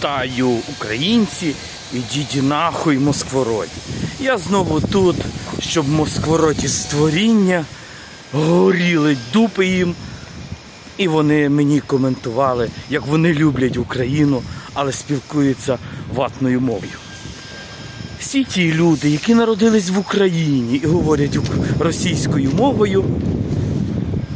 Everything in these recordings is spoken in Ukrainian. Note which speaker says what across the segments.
Speaker 1: Вітаю, українці! Ідіть нахуй, москвороді. Я знову тут, щоб москвороді створіння горіли дупи їм. І вони мені коментували, як вони люблять Україну, але спілкуються ватною мовою. Всі ті люди, які народились в Україні і говорять російською мовою,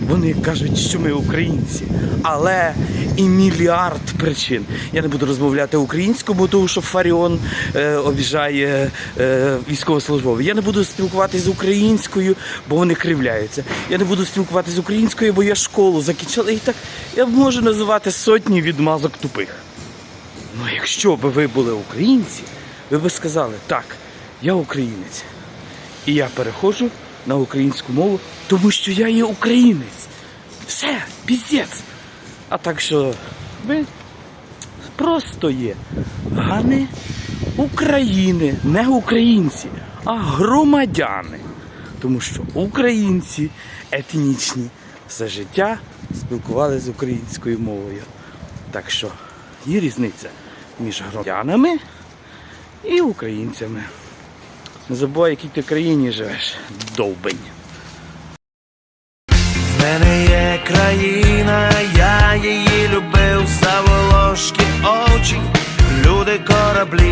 Speaker 1: вони кажуть, що ми українці, але і мільярд причин. Я не буду розмовляти українською, бо тому що Фаріон е, обіжає е, військовослужбових. Я не буду спілкуватися з українською, бо вони кривляються. Я не буду спілкуватися з українською, бо я школу закінчила. І так я можу називати сотні відмазок тупих. Ну, якщо б ви були українці, ви б сказали, так, я українець. І я переходжу на українську мову, тому що я є українець. Все, піздець. А так що ви просто є гани України, не українці, а громадяни. Тому що українці етнічні все життя спілкувалися з українською мовою. Так що є різниця між громадянами і українцями. Не забувай, якій ти країні живеш, довбень.
Speaker 2: В мене є країна, я її любив, заволошки очі, люди кораблі.